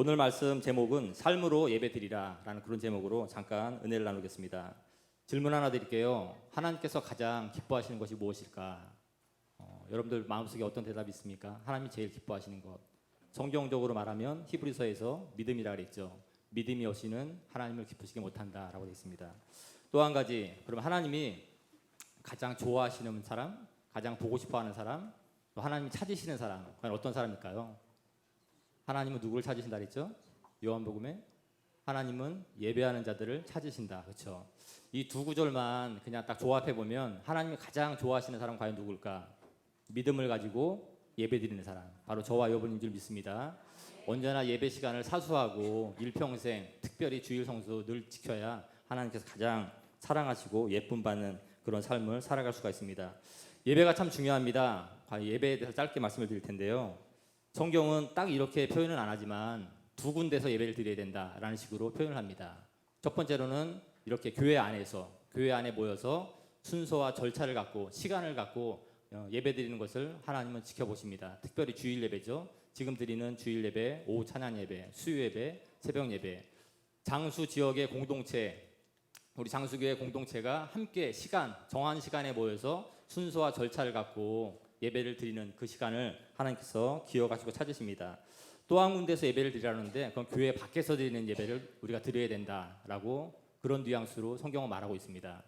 오늘 말씀 제목은 삶으로 예배드리라 라는 그런 제목으로 잠깐 은혜를 나누겠습니다. 질문 하나 드릴게요. 하나님께서 가장 기뻐하시는 것이 무엇일까? 어, 여러분들 마음속에 어떤 대답이 있습니까? 하나님이 제일 기뻐하시는 것. 성경적으로 말하면 히브리서에서 믿음이라 그랬죠. 믿음이 없이는 하나님을 기쁘시게 못한다라고 되어 있습니다. 또 한 가지, 그럼 하나님이 가장 좋아하시는 사람, 가장 보고 싶어하는 사람, 또 하나님이 찾으시는 사람, 과연 어떤 사람일까요? 하나님은 누구를 찾으신다 그랬죠? 요한복음에 하나님은 예배하는 자들을 찾으신다. 그렇죠? 이 두 구절만 그냥 딱 조합해 보면 하나님이 가장 좋아하시는 사람 과연 누굴까? 믿음을 가지고 예배드리는 사람. 바로 저와 여러분인 줄 믿습니다. 언제나 예배 시간을 사수하고 일평생 특별히 주일 성수 늘 지켜야 하나님께서 가장 사랑하시고 예쁨 받는 그런 삶을 살아갈 수가 있습니다. 예배가 참 중요합니다. 예배에 대해서 짧게 말씀을 드릴 텐데요. 성경은 딱 이렇게 표현은 안 하지만 두 군데서 예배를 드려야 된다라는 식으로 표현을 합니다. 첫 번째로는 이렇게 교회 안에서 교회 안에 모여서 순서와 절차를 갖고 시간을 갖고 어, 예배 드리는 것을 하나님은 지켜보십니다. 특별히 주일 예배죠. 지금 드리는 주일 예배, 오후 찬양 예배, 수요 예배, 새벽 예배, 장수 지역의 공동체, 우리 장수교회 공동체가 함께 시간, 정한 시간에 모여서 순서와 절차를 갖고 예배를 드리는 그 시간을 하나님께서 기억하시고 찾으십니다. 또 한 군데서 예배를 드리라는데 그건 교회 밖에서 드리는 예배를 우리가 드려야 된다라고 그런 뉘앙스로 성경은 말하고 있습니다.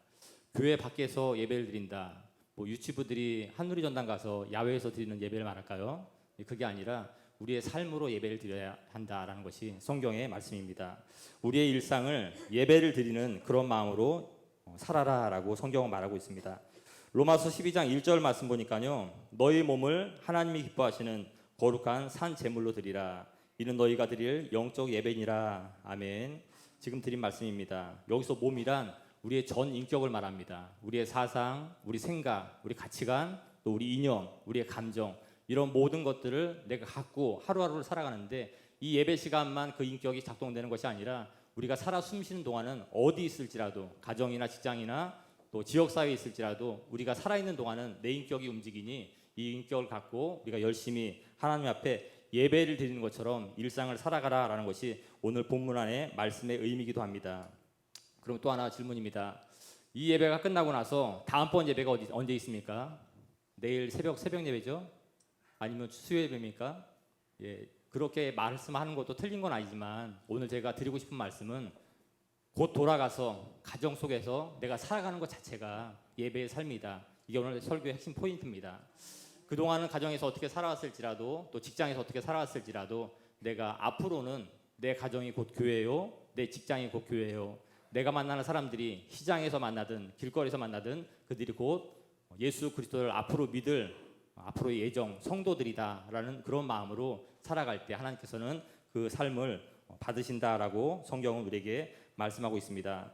교회 밖에서 예배를 드린다. 뭐 유치부들이 한누리 전당 가서 야외에서 드리는 예배를 말할까요? 그게 아니라 우리의 삶으로 예배를 드려야 한다라는 것이 성경의 말씀입니다. 우리의 일상을 예배를 드리는 그런 마음으로 어, 살아라라고 성경은 말하고 있습니다. 로마서 12장 1절 말씀 보니까요. 너희 몸을 하나님이 기뻐하시는 거룩한 산 제물로 드리라. 이는 너희가 드릴 영적 예배니라. 아멘. 지금 드린 말씀입니다. 여기서 몸이란 우리의 전 인격을 말합니다. 우리의 사상, 우리 생각, 우리 가치관, 또 우리 이념, 우리의 감정 이런 모든 것들을 내가 갖고 하루하루를 살아가는데 이 예배 시간만 그 인격이 작동되는 것이 아니라 우리가 살아 숨쉬는 동안은 어디 있을지라도 가정이나 직장이나 또 지역 사회에 있을지라도 우리가 살아 있는 동안은 내 인격이 움직이니 이 인격을 갖고 우리가 열심히 하나님 앞에 예배를 드리는 것처럼 일상을 살아가라 라는 것이 오늘 본문 안의 말씀의 의미이기도 합니다. 그럼 또 하나 질문입니다. 이 예배가 끝나고 나서 다음번 예배가 어디 언제 있습니까? 내일 새벽 새벽 예배죠? 아니면 수요 예배입니까? 예, 그렇게 말씀하는 것도 틀린 건 아니지만 오늘 제가 드리고 싶은 말씀은 곧 돌아가서 가정 속에서 내가 살아가는 것 자체가 예배의 삶이다. 이게 오늘 설교의 핵심 포인트입니다. 그동안은 가정에서 어떻게 살아왔을지라도 또 직장에서 어떻게 살아왔을지라도 내가 앞으로는 내 가정이 곧 교회요, 내 직장이 곧 교회요. 내가 만나는 사람들이 시장에서 만나든 길거리에서 만나든 그들이 곧 예수 그리스도를 앞으로 믿을 앞으로의 예정 성도들이다라는 그런 마음으로 살아갈 때 하나님께서는 그 삶을 받으신다라고 성경은 우리에게 말씀하고 있습니다.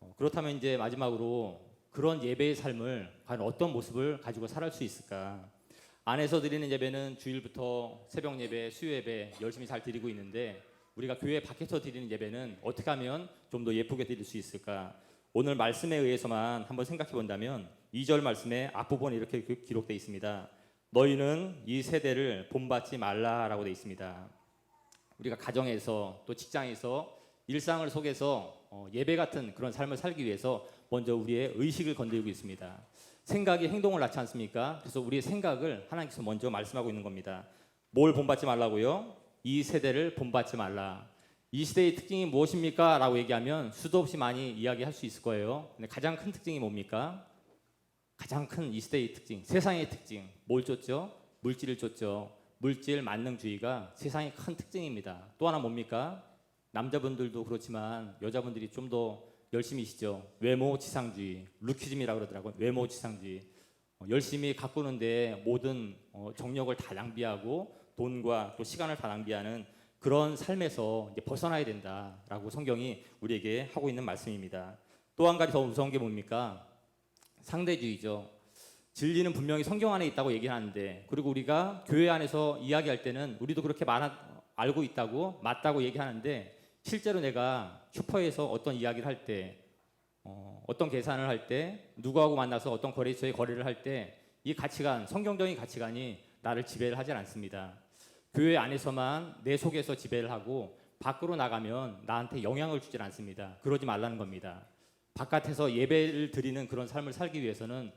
어, 그렇다면 이제 마지막으로 그런 예배의 삶을 과연 어떤 모습을 가지고 살아갈 수 있을까? 안에서 드리는 예배는 주일부터 새벽 예배, 수요 예배 열심히 잘 드리고 있는데 우리가 교회 밖에서 드리는 예배는 어떻게 하면 좀 더 예쁘게 드릴 수 있을까? 오늘 말씀에 의해서만 한번 생각해 본다면 2절 말씀에 앞부분에 이렇게 기- 기록되어 있습니다. 너희는 이 세대를 본받지 말라라고 되어 있습니다. 우리가 가정에서 또 직장에서 일상을 속에서 어, 예배 같은 그런 삶을 살기 위해서 먼저 우리의 의식을 건드리고 있습니다. 생각이 행동을 낳지 않습니까? 그래서 우리의 생각을 하나님께서 먼저 말씀하고 있는 겁니다. 뭘 본받지 말라고요? 이 세대를 본받지 말라. 이 시대의 특징이 무엇입니까? 라고 얘기하면 수도 없이 많이 이야기할 수 있을 거예요. 근데 가장 큰 특징이 뭡니까? 가장 큰 이 시대의 특징, 세상의 특징, 뭘 쫓죠? 물질을 쫓죠. 물질 만능주의가 세상의 큰 특징입니다. 또 하나 뭡니까? 남자분들도 그렇지만 여자분들이 좀 더 열심히시죠. 외모 지상주의, 루키즘이라고 그러더라고요. 외모 지상주의. 어, 열심히 가꾸는데 모든 어, 정력을 다 낭비하고 돈과 또 시간을 다 낭비하는 그런 삶에서 이제 벗어나야 된다라고 성경이 우리에게 하고 있는 말씀입니다. 또 한 가지 더 무서운 게 뭡니까? 상대주의죠. 진리는 분명히 성경 안에 있다고 얘기하는데 그리고 우리가 교회 안에서 이야기할 때는 우리도 그렇게 많아 알고 있다고 맞다고 얘기하는데 실제로 내가 슈퍼에서 어떤 이야기를 할때 어, 어떤 계산을 할 때 누구하고 만나서 어떤 거래처에 거래를 할 때 이 가치관 성경적인 가치관이 나를 지배를 하지 않습니다. 교회 안에서만 내 속에서 지배를 하고 밖으로 나가면 나한테 영향을 주질 않습니다. 그러지 말라는 겁니다. 바깥에서 예배를 드리는 그런 삶을 살기 위해서는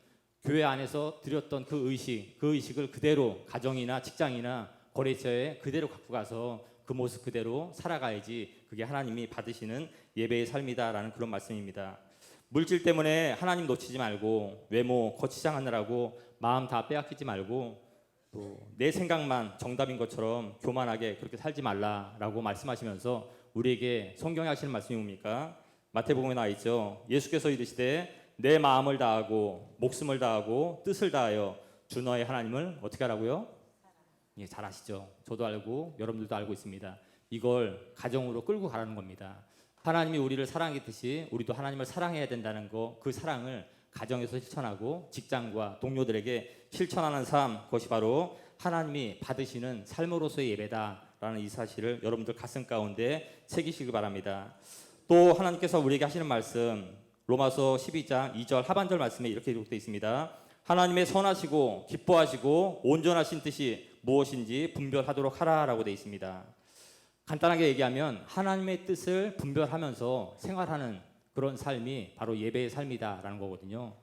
교회 안에서 드렸던 그 의식, 그 의식을 그대로 가정이나 직장이나 거래처에 그대로 갖고 가서 그 모습 그대로 살아가야지 그게 하나님이 받으시는 예배의 삶이다라는 그런 말씀입니다. 물질 때문에 하나님 놓치지 말고 외모 거치장하느라고 마음 다 빼앗기지 말고 또 내 생각만 정답인 것처럼 교만하게 그렇게 살지 말라라고 말씀하시면서 우리에게 성경에 하시는 말씀이 뭡니까? 마태복음에 나와 있죠. 예수께서 이르시되 내 마음을 다하고 목숨을 다하고 뜻을 다하여 주 너의 하나님을 어떻게 하라고요? 예, 잘 아시죠. 저도 알고 여러분들도 알고 있습니다. 이걸 가정으로 끌고 가라는 겁니다. 하나님이 우리를 사랑했듯이 우리도 하나님을 사랑해야 된다는 거, 그 사랑을 가정에서 실천하고 직장과 동료들에게 실천하는 삶, 그것이 바로 하나님이 받으시는 삶으로서의 예배다라는 이 사실을 여러분들 가슴 가운데 새기시기 바랍니다. 또 하나님께서 우리에게 하시는 말씀, 로마서 12장 2절 하반절 말씀에 이렇게 기록되어 있습니다. 하나님의 선하시고 기뻐하시고 온전하신 뜻이 무엇인지 분별하도록 하라라고 되어 있습니다. 간단하게 얘기하면 하나님의 뜻을 분별하면서 생활하는 그런 삶이 바로 예배의 삶이다라는 거거든요.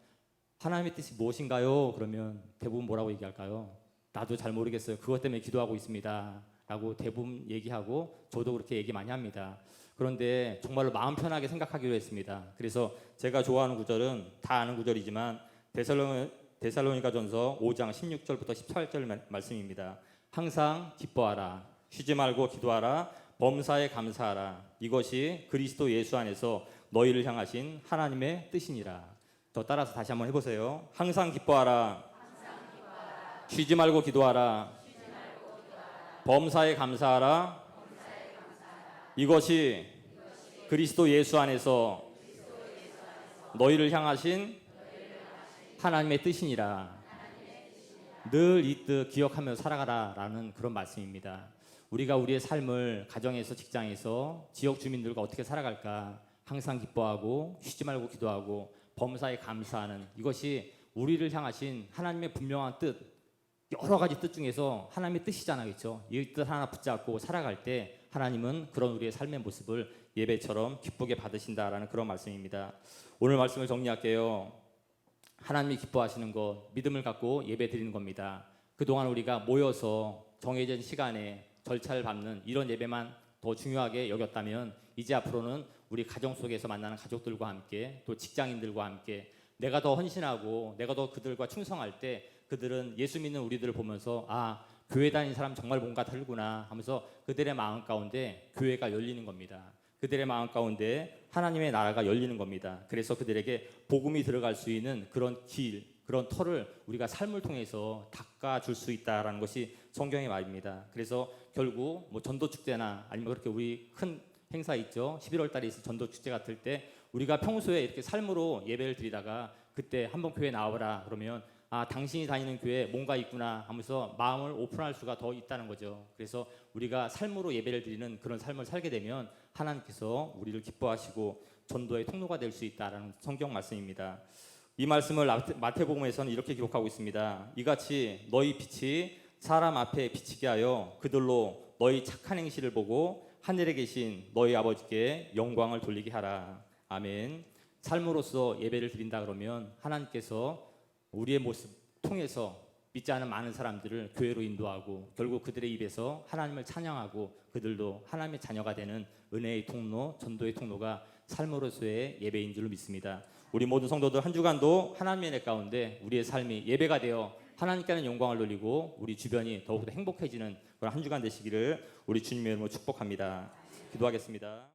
하나님의 뜻이 무엇인가요? 그러면 대부분 뭐라고 얘기할까요? 나도 잘 모르겠어요. 그것 때문에 기도하고 있습니다. 라고 대부분 얘기하고 저도 그렇게 얘기 많이 합니다. 그런데 정말로 마음 편하게 생각하기로 했습니다. 그래서 제가 좋아하는 구절은 다 아는 구절이지만 데살로니가전서 5장 16절부터 18절 말씀입니다. 항상 기뻐하라. 쉬지 말고 기도하라. 범사에 감사하라. 이것이 그리스도 예수 안에서 너희를 향하신 하나님의 뜻이니라. 저 따라서 다시 한번 해보세요. 항상 기뻐하라. 쉬지 말고 기도하라. 범사에 감사하라. 이것이 그리스도 예수 안에서 너희를 향하신 하나님의 뜻이니라. 늘 이 뜻 기억하며 살아가라라는 그런 말씀입니다. 우리가 우리의 삶을 가정에서 직장에서 지역 주민들과 어떻게 살아갈까 항상 기뻐하고 쉬지 말고 기도하고 범사에 감사하는 이것이 우리를 향하신 하나님의 분명한 뜻 여러 가지 뜻 중에서 하나님의 뜻이잖아요, 그렇죠? 이 뜻 하나 붙잡고 살아갈 때 하나님은 그런 우리의 삶의 모습을 예배처럼 기쁘게 받으신다라는 그런 말씀입니다. 오늘 말씀을 정리할게요. 하나님이 기뻐하시는 것, 믿음을 갖고 예배 드리는 겁니다. 그동안 우리가 모여서 정해진 시간에 절차를 밟는 이런 예배만 더 중요하게 여겼다면 이제 앞으로는 우리 가정 속에서 만나는 가족들과 함께 또 직장인들과 함께 내가 더 헌신하고 내가 더 그들과 충성할 때 그들은 예수 믿는 우리들을 보면서 아 교회 다니는 사람 정말 뭔가 다르구나 하면서 그들의 마음 가운데 교회가 열리는 겁니다. 그들의 마음 가운데 하나님의 나라가 열리는 겁니다. 그래서 그들에게 복음이 들어갈 수 있는 그런 길, 그런 터를 우리가 삶을 통해서 닦아 줄 수 있다라는 것이 성경의 말입니다. 그래서 결국 뭐 전도 축제나 아니면 그렇게 우리 큰 행사 있죠. 11월 달에 있을 전도 축제 같을 때 우리가 평소에 이렇게 삶으로 예배를 드리다가 그때 한번 교회 나와라 그러면 아 당신이 다니는 교회 뭔가 있구나 하면서 마음을 오픈할 수가 더 있다는 거죠. 그래서 우리가 삶으로 예배를 드리는 그런 삶을 살게 되면 하나님께서 우리를 기뻐하시고 전도의 통로가 될 수 있다라는 성경 말씀입니다. 이 말씀을 마태복음에서는 이렇게 기록하고 있습니다. 이같이 너희 빛이 사람 앞에 비치게 하여 그들로 너희 착한 행실을 보고 하늘에 계신 너희 아버지께 영광을 돌리게 하라. 아멘. 삶으로서 예배를 드린다 그러면 하나님께서 우리의 모습 통해서 믿지 않은 많은 사람들을 교회로 인도하고 결국 그들의 입에서 하나님을 찬양하고 그들도 하나님의 자녀가 되는 은혜의 통로, 전도의 통로가 삶으로서의 예배인 줄로 믿습니다. 우리 모든 성도들 한 주간도 하나님의 은혜 가운데 우리의 삶이 예배가 되어 하나님께는 영광을 돌리고 우리 주변이 더욱더 행복해지는 그런 한 주간 되시기를 우리 주님의 이름으로 축복합니다. 기도하겠습니다.